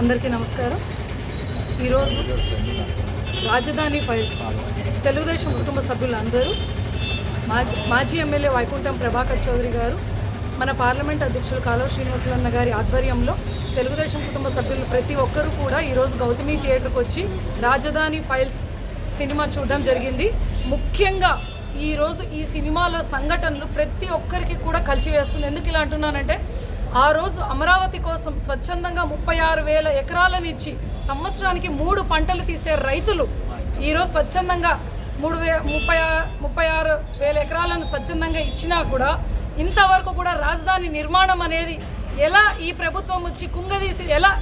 అందరికీ నమస్కారం. ఈరోజు రాజధాని ఫైల్స్ తెలుగుదేశం కుటుంబ సభ్యులందరూ మాజీ మాజీ ఎమ్మెల్యే వైకుంఠం ప్రభాకర్ చౌదరి గారు మన పార్లమెంట్ అధ్యక్షులు కాలువ శ్రీనివాసులన్న గారి ఆధ్వర్యంలో తెలుగుదేశం కుటుంబ సభ్యులు ప్రతి ఒక్కరూ కూడా ఈరోజు గౌతమి థియేటర్కి వచ్చి రాజధాని ఫైల్స్ సినిమా చూడడం జరిగింది. ముఖ్యంగా ఈరోజు ఈ సినిమాలో సంఘటనలు ప్రతి ఒక్కరికి కూడా కలిసివేస్తుంది. ఎందుకు ఇలా అంటున్నానంటే ఆ రోజు అమరావతి కోసం స్వచ్ఛందంగా ముప్పై ఆరు వేల ఎకరాలను ఇచ్చి సంవత్సరానికి మూడు పంటలు తీసే రైతులు ఈరోజు స్వచ్ఛందంగా మూడు వే ముప్పై ఆ- ముప్పై ఆరు వేల ఎకరాలను స్వచ్ఛందంగా ఇచ్చినా కూడా ఇంతవరకు కూడా రాజధాని నిర్మాణం అనేది ఎలా ఈ ప్రభుత్వం వచ్చి కుంగదీసి ఎలా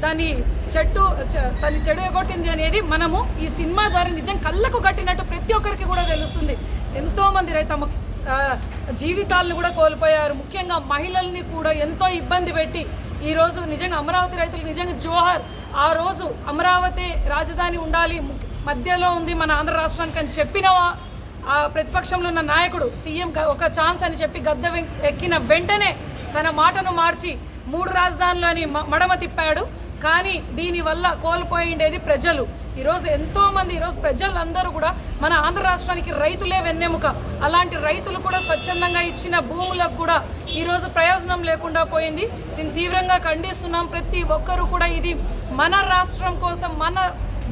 దాని చెట్టు దాన్ని చెడు ఎగొట్టింది అనేది మనము ఈ సినిమా ద్వారా నిజం కళ్ళకు కట్టినట్టు ప్రతి ఒక్కరికి కూడా తెలుస్తుంది. ఎంతోమంది రైతు తమ జీవితాలను కూడా కోల్పోయారు. ముఖ్యంగా మహిళల్ని కూడా ఎంతో ఇబ్బంది పెట్టి ఈరోజు నిజంగా అమరావతి రైతులు నిజంగా జోహర్ ఆ రోజు అమరావతి రాజధాని ఉండాలి మధ్యలో ఉంది మన ఆంధ్ర రాష్ట్రానికి అని చెప్పిన ఆ ప్రతిపక్షంలో ఉన్న నాయకుడు సీఎం ఒక ఛాన్స్ అని చెప్పి గద్దె ఎక్కిన వెంటనే తన మాటను మార్చి మూడు రాజధానులని మ- మడమ తిప్పాడు. కానీ దీనివల్ల కోల్పోయిండేది ప్రజలు. ఈరోజు ఎంతోమంది ఈరోజు ప్రజలందరూ కూడా మన ఆంధ్ర రాష్ట్రానికి రైతులే వెన్నెముక. అలాంటి రైతులు కూడా స్వచ్ఛందంగా ఇచ్చిన భూములకు కూడా ఈరోజు ప్రయోజనం లేకుండా పోయింది. దీన్ని తీవ్రంగా ఖండిస్తున్నాం. ప్రతి ఒక్కరూ కూడా ఇది మన రాష్ట్రం కోసం మన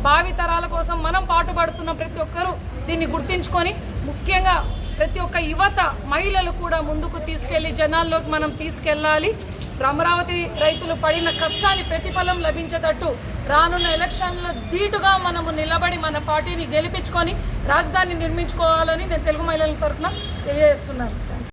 భావితరాల కోసం మనం పాటుపడుతున్న ప్రతి ఒక్కరూ దీన్ని గుర్తించుకొని ముఖ్యంగా ప్రతి ఒక్క యువత మహిళలు కూడా ముందుకు తీసుకెళ్ళి జనాల్లోకి మనం తీసుకెళ్ళాలి. అమరావతి రైతులు పడిన కష్టాన్ని ప్రతిఫలం లభించేటట్టు రానున్న ఎలక్షన్లో ధీటుగా మనము నిలబడి మన పార్టీని గెలిపించుకొని రాజధాని నిర్మించుకోవాలని నేను తెలుగు మహిళల తరఫున తెలియజేస్తున్నాను.